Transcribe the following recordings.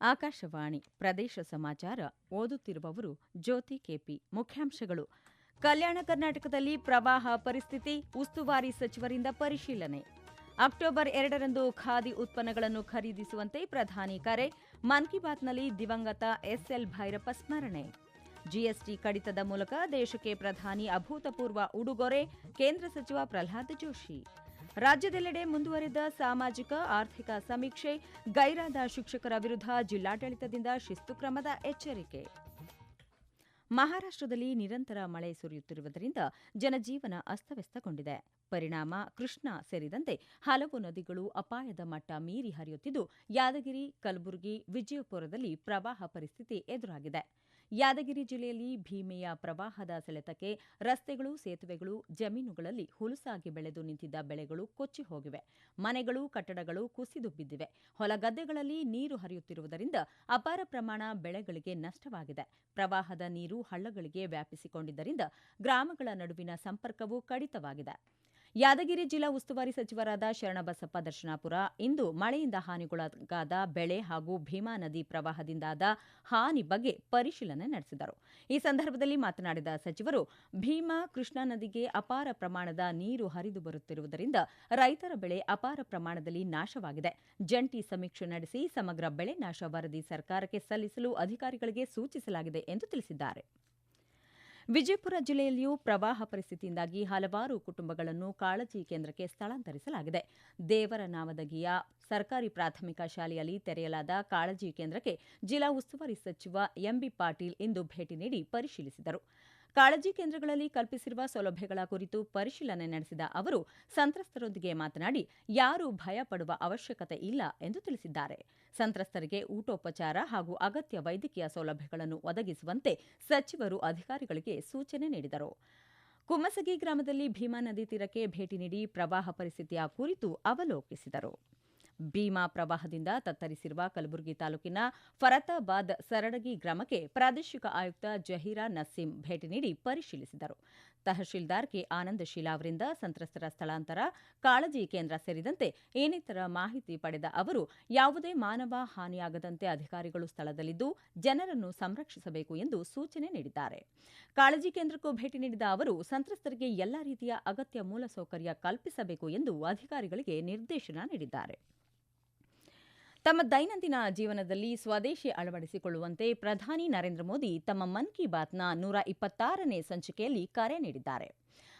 ಆಕಾಶವಾಣಿ ಪ್ರದೇಶ ಸಮಾಚಾರ ಓದುತ್ತಿರುವವರು ಜ್ಯೋತಿ ಕೆಪಿ ಮುಖ್ಯಾಂಶಗಳು. ಕಲ್ಯಾಣ ಕರ್ನಾಟಕದಲ್ಲಿ ಪ್ರವಾಹ ಪರಿಸ್ಥಿತಿ, ಉಸ್ತುವಾರಿ ಸಚಿವರಿಂದ ಪರಿಶೀಲನೆ. ಅಕ್ಟೋಬರ್ ಎರಡರಂದು ಖಾದಿ ಉತ್ಪನ್ನಗಳನ್ನು ಖರೀದಿಸುವಂತೆ ಪ್ರಧಾನಿ ಕರೆ. ಮನ್ ಕಿ ಬಾತ್ನಲ್ಲಿ ದಿವಂಗತ ಎಸ್ಎಲ್ ಭೈರಪ್ಪ ಸ್ಮರಣೆ. ಜಿಎಸ್ಟಿ ಕಡಿತದ ಮೂಲಕ ದೇಶಕ್ಕೆ ಪ್ರಧಾನಿ ಅಭೂತಪೂರ್ವ ಉಡುಗೊರೆ, ಕೇಂದ್ರ ಸಚಿವ ಪ್ರಹ್ಲಾದ್ ಜೋಶಿ. ರಾಜ್ಯದೆಲ್ಲೆಡೆ ಮುಂದುವರೆದ ಸಾಮಾಜಿಕ, ಆರ್ಥಿಕ ಸಮೀಕ್ಷೆ, ಗೈರಾದ ಶಿಕ್ಷಕರ ವಿರುದ್ಧ ಜಿಲ್ಲಾಡಳಿತದಿಂದ ಶಿಸ್ತು ಕ್ರಮದ ಎಚ್ಚರಿಕೆ. ಮಹಾರಾಷ್ಟ್ರದಲ್ಲಿ ನಿರಂತರ ಮಳೆ ಸುರಿಯುತ್ತಿರುವುದರಿಂದ ಜನಜೀವನ ಅಸ್ತವ್ಯಸ್ತಗೊಂಡಿದೆ. ಪರಿಣಾಮ ಕೃಷ್ಣಾ ಸೇರಿದಂತೆ ಹಲವು ನದಿಗಳು ಅಪಾಯದ ಮಟ್ಟ ಮೀರಿ ಹರಿಯುತ್ತಿದ್ದು, ಯಾದಗಿರಿ, ಕಲಬುರಗಿ, ವಿಜಯಪುರದಲ್ಲಿ ಪ್ರವಾಹ ಪರಿಸ್ಥಿತಿ ಎದುರಾಗಿದೆ. ಯಾದಗಿರಿ ಜಿಲ್ಲೆಯಲ್ಲಿ ಭೀಮೆಯ ಪ್ರವಾಹದ ಸೆಳೆತಕ್ಕೆ ರಸ್ತೆಗಳು, ಸೇತುವೆಗಳು, ಜಮೀನುಗಳಲ್ಲಿ ಹುಲುಸಾಗಿ ಬೆಳೆದು ನಿಂತಿದ್ದ ಬೆಳೆಗಳು ಕೊಚ್ಚಿ ಹೋಗಿವೆ. ಮನೆಗಳು, ಕಟ್ಟಡಗಳು ಕುಸಿದು ಬಿದ್ದಿವೆ. ಹೊಲಗದ್ದೆಗಳಲ್ಲಿ ನೀರು ಹರಿಯುತ್ತಿರುವುದರಿಂದ ಅಪಾರ ಪ್ರಮಾಣ ಬೆಳೆಗಳಿಗೆ ನಷ್ಟವಾಗಿದೆ. ಪ್ರವಾಹದ ನೀರು ಹಳ್ಳಗಳಿಗೆ ವ್ಯಾಪಿಸಿಕೊಂಡಿದ್ದರಿಂದ ಗ್ರಾಮಗಳ ನಡುವಿನ ಸಂಪರ್ಕವೂ ಕಡಿತವಾಗಿದೆ. ಯಾದಗಿರಿ ಜಿಲ್ಲಾ ಉಸ್ತುವಾರಿ ಸಚಿವರಾದ ಶರಣಬಸಪ್ಪ ದರ್ಶನಾಪುರ, ಇಂದು ಮಳೆಯಿಂದ ಹಾನಿಗೊಳಗಾದ ಬೆಳೆ ಹಾಗೂ ಭೀಮಾ ನದಿ ಪ್ರವಾಹದಿಂದಾದ ಹಾನಿ ಬಗ್ಗೆ ಪರಿಶೀಲನೆ ನಡೆಸಿದರು. ಈ ಸಂದರ್ಭದಲ್ಲಿ ಮಾತನಾಡಿದ ಸಚಿವರು, ಭೀಮಾ ಕೃಷ್ಣಾ ನದಿಗೆ ಅಪಾರ ಪ್ರಮಾಣದ ನೀರು ಹರಿದು ಬರುತ್ತಿರುವುದರಿಂದ ರೈತರ ಬೆಳೆ ಅಪಾರ ಪ್ರಮಾಣದಲ್ಲಿ ನಾಶವಾಗಿದೆ. ಜಂಟಿ ಸಮೀಕ್ಷೆ ನಡೆಸಿ ಸಮಗ್ರ ಬೆಳೆ ನಾಶ ವರದಿ ಸರ್ಕಾರಕ್ಕೆ ಸಲ್ಲಿಸಲು ಅಧಿಕಾರಿಗಳಿಗೆ ಸೂಚಿಸಲಾಗಿದೆ ಎಂದು ತಿಳಿಸಿದ್ದಾರೆ. ವಿಜಯಪುರ ಜಿಲ್ಲೆಯಲ್ಲಿಯೂ ಪ್ರವಾಹ ಪರಿಸ್ಥಿತಿಯಿಂದಾಗಿ ಹಲವಾರು ಕುಟುಂಬಗಳನ್ನು ಕಾಳಜಿ ಕೇಂದ್ರಕ್ಕೆ ಸ್ಥಳಾಂತರಿಸಲಾಗಿದೆ. ದೇವರ ನಾಮದಗಿಯ ಸರ್ಕಾರಿ ಪ್ರಾಥಮಿಕ ಶಾಲೆಯಲ್ಲಿ ತೆರೆಯಲಾದ ಕಾಳಜಿ ಕೇಂದ್ರಕ್ಕೆ ಜಿಲ್ಲಾ ಉಸ್ತುವಾರಿ ಸಚಿವ ಎಂಬಿ ಪಾಟೀಲ್ ಇಂದು ಭೇಟಿ ನೀಡಿ ಪರಿಶೀಲಿಸಿದರು. ಕಾಳಜಿ ಕೇಂದ್ರಗಳಲ್ಲಿ ಕಲ್ಪಿಸಿರುವ ಸೌಲಭ್ಯಗಳ ಕುರಿತು ಪರಿಶೀಲನೆ ನಡೆಸಿದ ಅವರು, ಸಂತ್ರಸ್ತರೊಂದಿಗೆ ಮಾತನಾಡಿ, ಯಾರೂ ಭಯಪಡುವ ಅವಶ್ಯಕತೆ ಇಲ್ಲ ಎಂದು ತಿಳಿಸಿದ್ದಾರೆ. ಸಂತ್ರಸ್ತರಿಗೆ ಊಟೋಪಚಾರ ಹಾಗೂ ಅಗತ್ಯ ವೈದ್ಯಕೀಯ ಸೌಲಭ್ಯಗಳನ್ನು ಒದಗಿಸುವಂತೆ ಸಚಿವರು ಅಧಿಕಾರಿಗಳಿಗೆ ಸೂಚನೆ ನೀಡಿದರು. ಕುಮ್ಮಸಗಿ ಗ್ರಾಮದಲ್ಲಿ ಭೀಮಾ ನದಿ ತೀರಕ್ಕೆ ಭೇಟಿ ನೀಡಿ ಪ್ರವಾಹ ಪರಿಸ್ಥಿತಿಯ ಕುರಿತು ಅವಲೋಕಿಸಿದರು. ಭೀಮಾ ಪ್ರವಾಹದಿಂದ ತತ್ತರಿಸಿರುವ ಕಲಬುರಗಿ ತಾಲೂಕಿನ ಫರತಾಬಾದ್ ಸರಡಗಿ ಗ್ರಾಮಕ್ಕೆ ಪ್ರಾದೇಶಿಕ ಆಯುಕ್ತ ಜಹೀರಾ ನಸೀಂ ಭೇಟಿ ನೀಡಿ ಪರಿಶೀಲಿಸಿದರು. ತಹಶೀಲ್ದಾರ್ ಕೆ. ಆನಂದಶೀಲ ಅವರಿಂದ ಸಂತ್ರಸ್ತರ ಸ್ಥಳಾಂತರ, ಕಾಳಜಿ ಕೇಂದ್ರ ಸೇರಿದಂತೆ ಇನ್ನಿತರ ಮಾಹಿತಿ ಪಡೆದ ಅವರು, ಯಾವುದೇ ಮಾನವ ಹಾನಿಯಾಗದಂತೆ ಅಧಿಕಾರಿಗಳು ಸ್ಥಳದಲ್ಲಿದ್ದು ಜನರನ್ನು ಸಂರಕ್ಷಿಸಬೇಕು ಎಂದು ಸೂಚನೆ ನೀಡಿದ್ದಾರೆ. ಕಾಳಜಿ ಕೇಂದ್ರಕ್ಕೂ ಭೇಟಿ ನೀಡಿದ ಅವರು, ಸಂತ್ರಸ್ತರಿಗೆ ಎಲ್ಲಾ ರೀತಿಯ ಅಗತ್ಯ ಮೂಲಸೌಕರ್ಯ ಕಲ್ಪಿಸಬೇಕು ಎಂದು ಅಧಿಕಾರಿಗಳಿಗೆ ನಿರ್ದೇಶನ ನೀಡಿದ್ದಾರೆ. ತಮ್ಮ ದೈನಂದಿನ ಜೀವನದಲ್ಲಿ ಸ್ವದೇಶಿ ಅಳವಡಿಸಿಕೊಳ್ಳುವಂತೆ ಪ್ರಧಾನಿ ನರೇಂದ್ರ ಮೋದಿ ತಮ್ಮ ಮನ್ ಕಿ ಬಾತ್ನ ನೂರ ಇಪ್ಪತ್ತಾರನೇ ಸಂಚಿಕೆಯಲ್ಲಿ ಕರೆ ನೀಡಿದ್ದಾರೆ.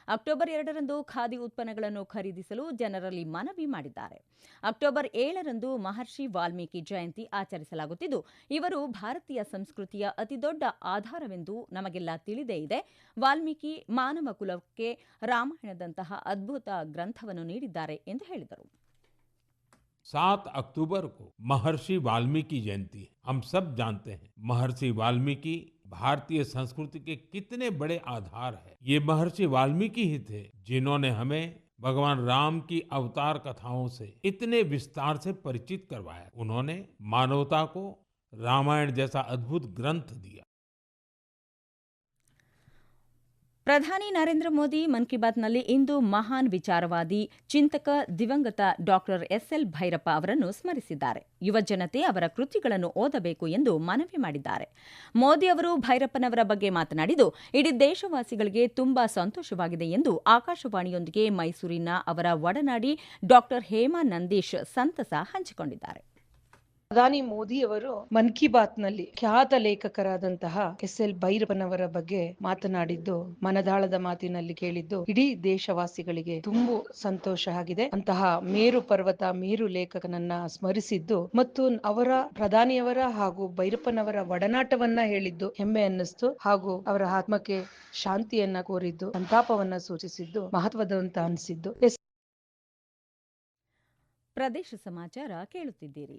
ಅಕ್ಟೋಬರ್ ಎರಡರಂದು ಖಾದಿ ಉತ್ಪನ್ನಗಳನ್ನು ಖರೀದಿಸಲು ಜನರಲ್ಲಿ ಮನವಿ ಮಾಡಿದ್ದಾರೆ. ಅಕ್ಟೋಬರ್ ಏಳರಂದು ಮಹರ್ಷಿ ವಾಲ್ಮೀಕಿ ಜಯಂತಿ ಆಚರಿಸಲಾಗುತ್ತಿದ್ದು, ಇವರು ಭಾರತೀಯ ಸಂಸ್ಕೃತಿಯ ಅತಿದೊಡ್ಡ ಆಧಾರವೆಂದು ನಮಗೆಲ್ಲ ತಿಳಿದೇ ಇದೆ. ವಾಲ್ಮೀಕಿ ಮಾನವ ಕುಲಕ್ಕೆ ರಾಮಾಯಣದಂತಹ ಅದ್ಭುತ ಗ್ರಂಥವನ್ನು ನೀಡಿದ್ದಾರೆ ಎಂದು ಹೇಳಿದರು. सात अक्टूबर को महर्षि वाल्मीकि जयंती है। हम सब जानते हैं, महर्षि वाल्मीकि भारतीय संस्कृति के कितने बड़े आधार है। ये महर्षि वाल्मीकि ही थे जिन्होंने हमें भगवान राम की अवतार कथाओं से इतने विस्तार से परिचित करवाया। उन्होंने मानवता को रामायण जैसा अद्भुत ग्रंथ दिया। ಪ್ರಧಾನಿ ನರೇಂದ್ರ ಮೋದಿ ಮನ್ ಕಿ ಬಾತ್ನಲ್ಲಿ ಇಂದು ಮಹಾನ್ ವಿಚಾರವಾದಿ ಚಿಂತಕ ದಿವಂಗತ ಡಾಕ್ಟರ್ ಎಸ್ಎಲ್ ಭೈರಪ್ಪ ಅವರನ್ನು ಸ್ಮರಿಸಿದ್ದಾರೆ. ಯುವ ಜನತೆ ಅವರ ಕೃತಿಗಳನ್ನು ಓದಬೇಕು ಎಂದು ಮನವಿ ಮಾಡಿದ್ದಾರೆ. ಮೋದಿ ಅವರು ಭೈರಪ್ಪನವರ ಬಗ್ಗೆ ಮಾತನಾಡಿದ್ದು, ಇಡೀ ದೇಶವಾಸಿಗಳಿಗೆ ತುಂಬಾ ಸಂತೋಷವಾಗಿದೆ ಎಂದು ಆಕಾಶವಾಣಿಯೊಂದಿಗೆ ಮೈಸೂರಿನ ಅವರ ಒಡನಾಡಿ ಡಾಕ್ಟರ್ ಹೇಮಾ ನಂದೀಶ್ ಸಂತಸ ಹಂಚಿಕೊಂಡಿದ್ದಾರೆ. ಪ್ರಧಾನಿ ಮೋದಿ ಅವರು ಮನ್ ಕಿ ಬಾತ್ನಲ್ಲಿ ಖ್ಯಾತ ಲೇಖಕರಾದಂತಹ ಎಸ್ ಎಲ್ ಭೈರಪ್ಪನವರ ಬಗ್ಗೆ ಮಾತನಾಡಿದ್ದು, ಮನದಾಳದ ಮಾತಿನಲ್ಲಿ ಕೇಳಿದ್ದು, ಇಡೀ ದೇಶವಾಸಿಗಳಿಗೆ ತುಂಬು ಸಂತೋಷ ಆಗಿದೆ. ಅಂತಹ ಮೇರು ಪರ್ವತ, ಮೇರು ಲೇಖಕನನ್ನ ಸ್ಮರಿಸಿದ್ದು ಮತ್ತು ಅವರ ಪ್ರಧಾನಿಯವರ ಹಾಗೂ ಭೈರಪ್ಪನವರ ಒಡನಾಟವನ್ನ ಹೇಳಿದ್ದು ಹೆಮ್ಮೆ ಅನ್ನಿಸ್ತು ಹಾಗೂ ಅವರ ಆತ್ಮಕ್ಕೆ ಶಾಂತಿಯನ್ನ ಕೋರಿದ್ದು, ಸಂತಾಪವನ್ನ ಸೂಚಿಸಿದ್ದು ಮಹತ್ವದಂತ ಅನಿಸಿದ್ದು. ಪ್ರದೇಶ ಸಮಾಚಾರ ಕೇಳುತ್ತಿದ್ದೀರಿ.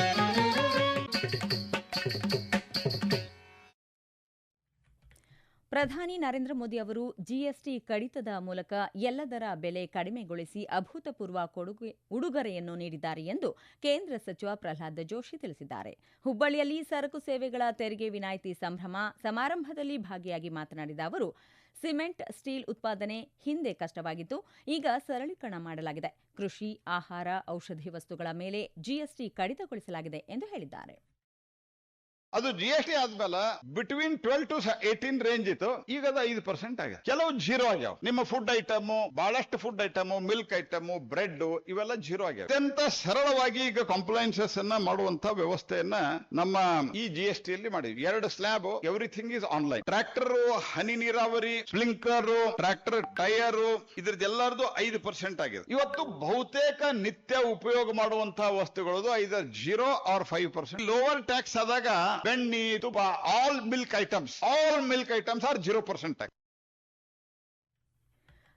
ಪ್ರಧಾನಿ ನರೇಂದ್ರ ಮೋದಿ ಅವರು ಜಿಎಸ್ಟಿ ಕಡಿತದ ಮೂಲಕ ಎಲ್ಲದರ ಬೆಲೆ ಕಡಿಮೆಗೊಳಿಸಿ ಅಭೂತಪೂರ್ವ ಕೊಡುಗೆ, ಉಡುಗೊರೆಯನ್ನು ನೀಡಿದ್ದಾರೆ ಎಂದು ಕೇಂದ್ರ ಸಚಿವ ಪ್ರಹ್ಲಾದ್ ಜೋಶಿ ತಿಳಿಸಿದ್ದಾರೆ. ಹುಬ್ಬಳ್ಳಿಯಲ್ಲಿ ಸರಕು ಸೇವೆಗಳ ತೆರಿಗೆ ವಿನಾಯಿತಿ ಸಂಭ್ರಮ ಸಮಾರಂಭದಲ್ಲಿ ಭಾಗಿಯಾಗಿ ಮಾತನಾಡಿದ ಅವರು, ಸಿಮೆಂಟ್, ಸ್ಟೀಲ್ ಉತ್ಪಾದನೆ ಹಿಂದೆ ಕಷ್ಟವಾಗಿತ್ತು, ಈಗ ಸರಳೀಕರಣ ಮಾಡಲಾಗಿದೆ. ಕೃಷಿ, ಆಹಾರ, ಔಷಧಿ ವಸ್ತುಗಳ ಮೇಲೆ ಜಿಎಸ್ಟಿ ಕಡಿತಗೊಳಿಸಲಾಗಿದೆ ಎಂದು ಹೇಳಿದ್ದಾರೆ. ಅದು ಜಿ ಎಸ್ ಟಿ ಆದ್ಮೇಲೆ between twelve to eighteen range ಇತ್ತು. ಈಗ ಅದು ಐದು ಪರ್ಸೆಂಟ್ ಆಗಿದೆ. ಕೆಲವು ಜೀರೋ ಆಗ್ಯಾವ. ನಿಮ್ಮ ಫುಡ್ ಐಟಮ್ ಬಹಳಷ್ಟು food item milk item bread ಇವೆಲ್ಲ ಜೀರೋ ಆಗ್ಯಾವ. ಅತ್ಯಂತ ಸರಳವಾಗಿ ಈಗ ಕಂಪ್ಲೈನ್ಸಸ್ ಅನ್ನ ಮಾಡುವಂತ ವ್ಯವಸ್ಥೆಯನ್ನ ನಮ್ಮ ಈ ಜಿ ಎಸ್ ಟಿ ಅಲ್ಲಿ ಮಾಡಿದ್ವಿ. ಎರಡು slab everything is online tractor ಹನಿ ನೀರಾವರಿ ಸ್ಪ್ಲಿಂಕರ್ ಟ್ರ್ಯಾಕ್ಟರ್ ಟೈರ್ ಇದ್ರದ್ದೆಲ್ಲರದು ಐದು ಪರ್ಸೆಂಟ್ ಆಗಿದೆ. ಇವತ್ತು ಬಹುತೇಕ ನಿತ್ಯ ಉಪಯೋಗ ಮಾಡುವಂತಹ ವಸ್ತುಗಳದು either zero or five percent lower tax ಆದಾಗ ಬೆಣ್ಣೆ ತುಪ್ಪ all milk items all milk items are zero percent tax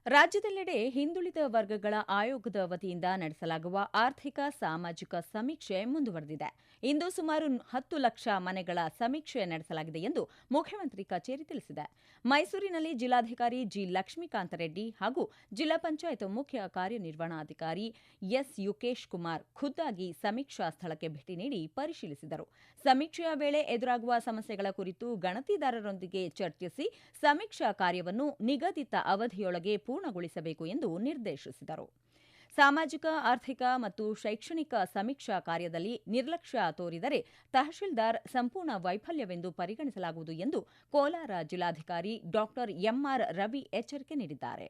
ರಾಜ್ಯದೆಲ್ಲೆಡೆ ಹಿಂದುಳಿದ ವರ್ಗಗಳ ಆಯೋಗದ ವತಿಯಿಂದ ನಡೆಸಲಾಗುವ ಆರ್ಥಿಕ ಸಾಮಾಜಿಕ ಸಮೀಕ್ಷೆ ಮುಂದುವರೆದಿದೆ. ಇಂದು ಸುಮಾರು ಹತ್ತು ಲಕ್ಷ ಮನೆಗಳ ಸಮೀಕ್ಷೆ ನಡೆಸಲಾಗಿದೆ ಎಂದು ಮುಖ್ಯಮಂತ್ರಿ ಕಚೇರಿ ತಿಳಿಸಿದೆ. ಮೈಸೂರಿನಲ್ಲಿ ಜಿಲ್ಲಾಧಿಕಾರಿ ಜಿ ಲಕ್ಷ್ಮೀಕಾಂತ ರೆಡ್ಡಿ ಹಾಗೂ ಜಿಲ್ಲಾ ಪಂಚಾಯತ್ ಮುಖ್ಯ ಕಾರ್ಯನಿರ್ವಹಣಾಧಿಕಾರಿ ಎಸ್ ಯುಕೇಶ್ ಕುಮಾರ್ ಖುದ್ದಾಗಿ ಸಮೀಕ್ಷಾ ಸ್ಥಳಕ್ಕೆ ಭೇಟಿ ನೀಡಿ ಪರಿಶೀಲಿಸಿದರು. ಸಮೀಕ್ಷೆಯ ವೇಳೆ ಎದುರಾಗುವ ಸಮಸ್ಯೆಗಳ ಕುರಿತು ಗಣತಿದಾರರೊಂದಿಗೆ ಚರ್ಚಿಸಿ ಸಮೀಕ್ಷಾ ಕಾರ್ಯವನ್ನು ನಿಗದಿತ ಅವಧಿಯೊಳಗೆ ಪೂರ್ಣಗೊಳಿಸಬೇಕು ಎಂದು ನಿರ್ದೇಶಿಸಿದರು. ಸಾಮಾಜಿಕ, ಆರ್ಥಿಕ ಮತ್ತು ಶೈಕ್ಷಣಿಕ ಸಮೀಕ್ಷಾ ಕಾರ್ಯದಲ್ಲಿ ನಿರ್ಲಕ್ಷ್ಯ ತೋರಿದರೆ ತಹಶೀಲ್ದಾರ್ ಸಂಪೂರ್ಣ ವೈಫಲ್ಯವೆಂದು ಪರಿಗಣಿಸಲಾಗುವುದು ಎಂದು ಕೋಲಾರ ಜಿಲ್ಲಾಧಿಕಾರಿ ಡಾಕ್ಟರ್ ಎಂಆರ್ ರವಿ ಎಚ್ಚರಿಕೆ ನೀಡಿದ್ದಾರೆ.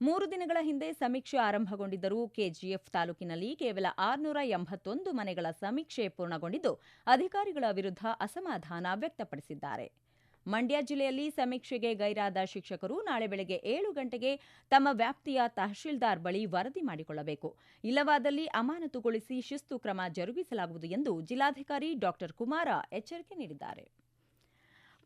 ಮೂರು ದಿನಗಳ ಹಿಂದೆ ಸಮೀಕ್ಷೆ ಆರಂಭಗೊಂಡಿದ್ದರೂ ಕೆಜಿಎಫ್ ತಾಲೂಕಿನಲ್ಲಿ ಕೇವಲ ಆರುನೂರ ಎಂಬತ್ತೊಂದು ಮನೆಗಳ ಸಮೀಕ್ಷೆ ಪೂರ್ಣಗೊಂಡಿದ್ದು, ಅಧಿಕಾರಿಗಳ ವಿರುದ್ಧ ಅಸಮಾಧಾನ ವ್ಯಕ್ತಪಡಿಸಿದ್ದಾರೆ. ಮಂಡ್ಯ ಜಿಲ್ಲೆಯಲ್ಲಿ ಸಮೀಕ್ಷೆಗೆ ಗೈರಾದ ಶಿಕ್ಷಕರು ನಾಳೆ ಬೆಳಗ್ಗೆ ಏಳು ಗಂಟೆಗೆ ತಮ್ಮ ವ್ಯಾಪ್ತಿಯ ತಹಶೀಲ್ದಾರ್ ಬಳಿ ವರದಿ ಮಾಡಿಕೊಳ್ಳಬೇಕು. ಇಲ್ಲವಾದಲ್ಲಿ ಅಮಾನತುಗೊಳಿಸಿ ಶಿಸ್ತು ಕ್ರಮ ಜರುಗಿಸಲಾಗುವುದು ಎಂದು ಜಿಲ್ಲಾಧಿಕಾರಿ ಡಾ ಕುಮಾರ ಎಚ್ಚರಿಕೆ ನೀಡಿದ್ದಾರೆ.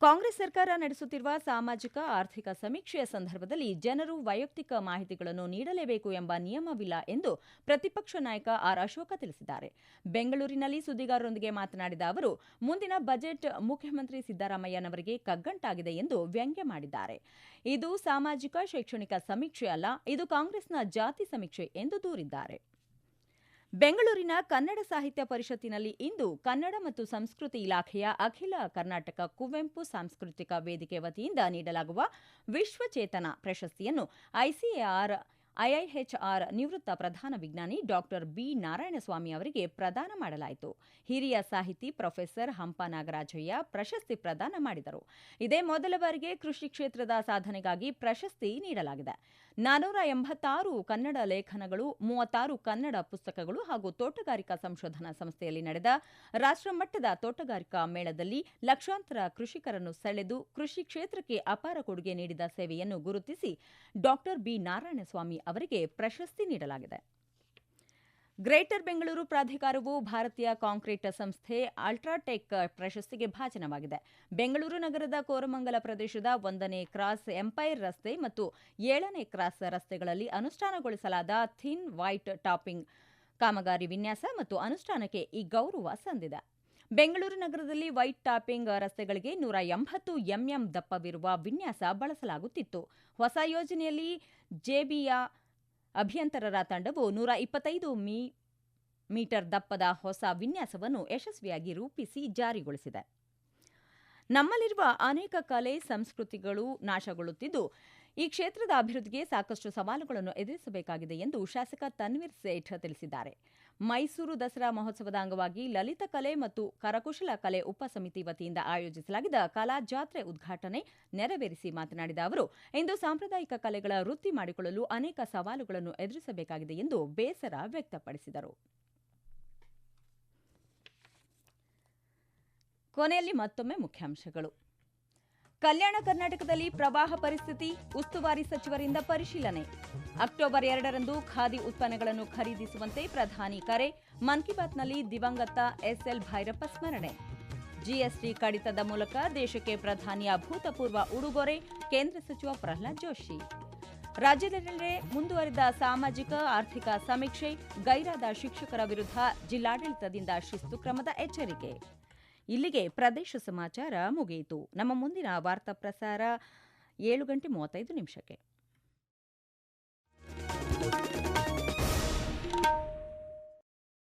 ಕಾಂಗ್ರೆಸ್ ಸರ್ಕಾರ ನಡೆಸುತ್ತಿರುವ ಸಾಮಾಜಿಕ, ಆರ್ಥಿಕ ಸಮೀಕ್ಷೆಯ ಸಂದರ್ಭದಲ್ಲಿ ಜನರು ವೈಯಕ್ತಿಕ ಮಾಹಿತಿಗಳನ್ನು ನೀಡಲೇಬೇಕು ಎಂಬ ನಿಯಮವಿಲ್ಲ ಎಂದು ಪ್ರತಿಪಕ್ಷ ನಾಯಕ ಆರ್ ಅಶೋಕ ತಿಳಿಸಿದ್ದಾರೆ. ಬೆಂಗಳೂರಿನಲ್ಲಿ ಸುದ್ದಿಗಾರರೊಂದಿಗೆ ಮಾತನಾಡಿದ ಅವರು, ಮುಂದಿನ ಬಜೆಟ್ ಮುಖ್ಯಮಂತ್ರಿ ಸಿದ್ದರಾಮಯ್ಯನವರಿಗೆ ಕಗ್ಗಂಟಾಗಿದೆ ಎಂದು ವ್ಯಂಗ್ಯ ಮಾಡಿದ್ದಾರೆ. ಇದು ಸಾಮಾಜಿಕ, ಶೈಕ್ಷಣಿಕ ಸಮೀಕ್ಷೆ ಅಲ್ಲ, ಇದು ಕಾಂಗ್ರೆಸ್ನ ಜಾತಿ ಸಮೀಕ್ಷೆ ಎಂದು ದೂರಿದ್ದಾರೆ. ಬೆಂಗಳೂರಿನ ಕನ್ನಡ ಸಾಹಿತ್ಯ ಪರಿಷತ್ತಿನಲ್ಲಿ ಇಂದು ಕನ್ನಡ ಮತ್ತು ಸಂಸ್ಕೃತಿ ಇಲಾಖೆಯ ಅಖಿಲ ಕರ್ನಾಟಕ ಕುವೆಂಪು ಸಾಂಸ್ಕೃತಿಕ ವೇದಿಕೆ ವತಿಯಿಂದ ನೀಡಲಾಗುವ ವಿಶ್ವಚೇತನ ಪ್ರಶಸ್ತಿಯನ್ನು ಐಸಿಎಆರ್, ಐಐಎಚ್ಆರ್ ನಿವೃತ್ತ ಪ್ರಧಾನ ವಿಜ್ಞಾನಿ ಡಾಕ್ಟರ್ ಬಿ ನಾರಾಯಣಸ್ವಾಮಿ ಅವರಿಗೆ ಪ್ರದಾನ ಮಾಡಲಾಯಿತು. ಹಿರಿಯ ಸಾಹಿತಿ ಪ್ರೊಫೆಸರ್ ಹಂಪ ನಾಗರಾಜಯ್ಯ ಪ್ರಶಸ್ತಿ ಪ್ರದಾನ ಮಾಡಿದರು. ಇದೇ ಮೊದಲ ಬಾರಿಗೆ ಕೃಷಿ ಕ್ಷೇತ್ರದ ಸಾಧನೆಗಾಗಿ ಪ್ರಶಸ್ತಿ ನೀಡಲಾಗಿದೆ. ನಾನೂರ ಎಂಬತ್ತಾರು ಕನ್ನಡ ಲೇಖನಗಳು, ಮೂವತ್ತಾರು ಕನ್ನಡ ಪುಸ್ತಕಗಳು ಹಾಗೂ ತೋಟಗಾರಿಕಾ ಸಂಶೋಧನಾ ಸಂಸ್ಥೆಯಲ್ಲಿ ನಡೆದ ರಾಷ್ಟ್ರಮಟ್ಟದ ತೋಟಗಾರಿಕಾ ಮೇಳದಲ್ಲಿ ಲಕ್ಷಾಂತರ ಕೃಷಿಕರನ್ನು ಸೆಳೆದು ಕೃಷಿ ಕ್ಷೇತ್ರಕ್ಕೆ ಅಪಾರ ಕೊಡುಗೆ ನೀಡಿದ ಸೇವೆಯನ್ನು ಗುರುತಿಸಿ ಡಾ ಬಿ ನಾರಾಯಣಸ್ವಾಮಿ ಅವರಿಗೆ ಪ್ರಶಸ್ತಿ ನೀಡಲಾಗಿದೆ. ಗ್ರೇಟರ್ ಬೆಂಗಳೂರು ಪ್ರಾಧಿಕಾರವು ಭಾರತೀಯ ಕಾಂಕ್ರೀಟ್ ಸಂಸ್ಥೆ ಅಲ್ಟ್ರಾಟೆಕ್ ಪ್ರಶಸ್ತಿಗೆ ಭಾಜನವಾಗಿದೆ. ಬೆಂಗಳೂರು ನಗರದ ಕೋರಮಂಗಲ ಪ್ರದೇಶದ ಒಂದನೇ ಕ್ರಾಸ್ ಎಂಪೈರ್ ರಸ್ತೆ ಮತ್ತು ಏಳನೇ ಕ್ರಾಸ್ ರಸ್ತೆಗಳಲ್ಲಿ ಅನುಷ್ಠಾನಗೊಳಿಸಲಾದ ಥಿನ್ ವೈಟ್ ಟಾಪಿಂಗ್ ಕಾಮಗಾರಿ ವಿನ್ಯಾಸ ಮತ್ತು ಅನುಷ್ಠಾನಕ್ಕೆ ಈ ಗೌರವ ಸಂದಿದೆ. ಬೆಂಗಳೂರು ನಗರದಲ್ಲಿ ವೈಟ್ ಟಾಪಿಂಗ್ ರಸ್ತೆಗಳಿಗೆ ನೂರ ಎಂಬತ್ತು ಎಂಎಂ ದಪ್ಪವಿರುವ ವಿನ್ಯಾಸ ಬಳಸಲಾಗುತ್ತಿತ್ತು. ಹೊಸ ಯೋಜನೆಯಲ್ಲಿ ಜೆಬಿಯ ಅಭಿಯಂತರರ ತಂಡವು ನೂರ ಇಪ್ಪತ್ತೈದು ಮೀ, ಮೀಟರ್ ದಪ್ಪದ ಹೊಸ ವಿನ್ಯಾಸವನ್ನು ಯಶಸ್ವಿಯಾಗಿ ರೂಪಿಸಿ ಜಾರಿಗೊಳಿಸಿದೆ. ನಮ್ಮಲ್ಲಿರುವ ಅನೇಕ ಕಲೆ, ಸಂಸ್ಕೃತಿಗಳು ನಾಶಗೊಳ್ಳುತ್ತಿದ್ದು, ಈ ಕ್ಷೇತ್ರದ ಅಭಿವೃದ್ಧಿಗೆ ಸಾಕಷ್ಟು ಸವಾಲುಗಳನ್ನು ಎದುರಿಸಬೇಕಾಗಿದೆ ಎಂದು ಶಾಸಕ ತನ್ವೀರ್ ಸೇಠ್ ತಿಳಿಸಿದ್ದಾರೆ. ಮೈಸೂರು ದಸರಾ ಮಹೋತ್ಸವದ ಅಂಗವಾಗಿ ಲಲಿತ ಕಲೆ ಮತ್ತು ಕರಕುಶಲ ಕಲೆ ಉಪಸಮಿತಿ ವತಿಯಿಂದ ಆಯೋಜಿಸಲಾಗಿದ್ದ ಕಲಾ ಜಾತ್ರೆ ಉದ್ಘಾಟನೆ ನೆರವೇರಿಸಿ ಮಾತನಾಡಿದ ಅವರು, ಇಂದು ಸಾಂಪ್ರದಾಯಿಕ ಕಲೆಗಳ ವೃತ್ತಿ ಮಾಡಿಕೊಳ್ಳಲು ಅನೇಕ ಸವಾಲುಗಳನ್ನು ಎದುರಿಸಬೇಕಾಗಿದೆ ಎಂದು ಬೇಸರ ವ್ಯಕ್ತಪಡಿಸಿದರು. ಕೊನೆಯಲ್ಲಿ ಮತ್ತೊಮ್ಮೆ ಮುಖ್ಯಾಂಶಗಳು. ಕಲ್ಯಾಣ ಕರ್ನಾಟಕದಲ್ಲಿ ಪ್ರವಾಹ ಪರಿಸ್ಥಿತಿ ಉಸ್ತುವಾರಿ ಸಚಿವರಿಂದ ಪರಿಶೀಲನೆ. ಅಕ್ಟೋಬರ್ ಎರಡರಂದು ಖಾದಿ ಉತ್ಪನ್ನಗಳನ್ನು ಖರೀದಿಸುವಂತೆ ಪ್ರಧಾನಿ ಕರೆ, ಮನ್ ಕಿ ಬಾತ್ನಲ್ಲಿ ದಿವಂಗತ ಎಸ್ಎಲ್ ಭೈರಪ್ಪ ಸ್ಮರಣೆ. ಜಿಎಸ್ಟಿ ಕಡಿತದ ಮೂಲಕ ದೇಶಕ್ಕೆ ಪ್ರಧಾನಿಯ ಅಭೂತಪೂರ್ವ ಉಡುಗೊರೆ, ಕೇಂದ್ರ ಸಚಿವ ಪ್ರಹ್ಲಾದ್ ಜೋಶಿ. ರಾಜ್ಯದೆಲ್ಲೆಡೆ ಮುಂದುವರಿದ ಸಾಮಾಜಿಕ, ಆರ್ಥಿಕ ಸಮೀಕ್ಷೆ, ಗೈರಾದ ಶಿಕ್ಷಕರ ವಿರುದ್ಧ ಜಿಲ್ಲಾಡಳಿತದಿಂದ ಶಿಸ್ತು ಕ್ರಮದ ಎಚ್ಚರಿಕೆ. ಇಲ್ಲಿಗೆ ಪ್ರದೇಶ ಸಮಾಚಾರ ಮುಗಿಯಿತು. ನಮ್ಮ ಮುಂದಿನ ವಾರ್ತಾ ಪ್ರಸಾರ ಏಳು ಗಂಟೆ ಮೂವತ್ತೈದು ನಿಮಿಷಕ್ಕೆ.